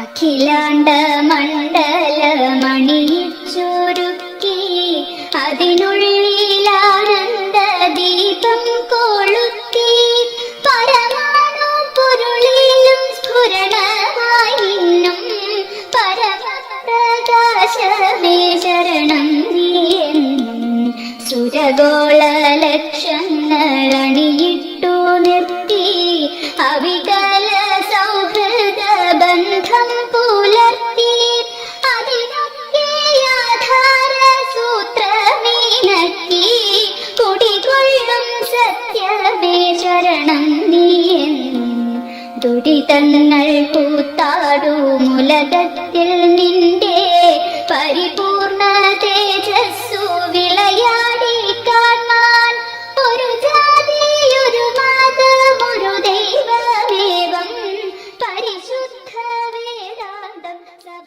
അഖിലാണ്ട മണ്ഡല മണി ചുരുക്കി അതിനുള്ളിലാനന്ദ ദീപം കൊളുത്തി. പരമാണു പൊരുളിലും സ്ഫുരണമായിന്നും പരമപ്രകാശമേ ശരണം നീയെന്നും സുരഗോള ലക്ഷങ്ങൾ അണിയിട്ടു നിർത്തി. സൗഹൃദ ബന്ധം പുലർത്തി അതിനൊക്കെ ആധാര സൂത്രമീനക്കി കുടികൊള്ളും സത്യമേ ശരണം നീയെന്നും ദുരിതങ്ങൾ കൂത്താടുമുലകത്തിൽ നിന്റെ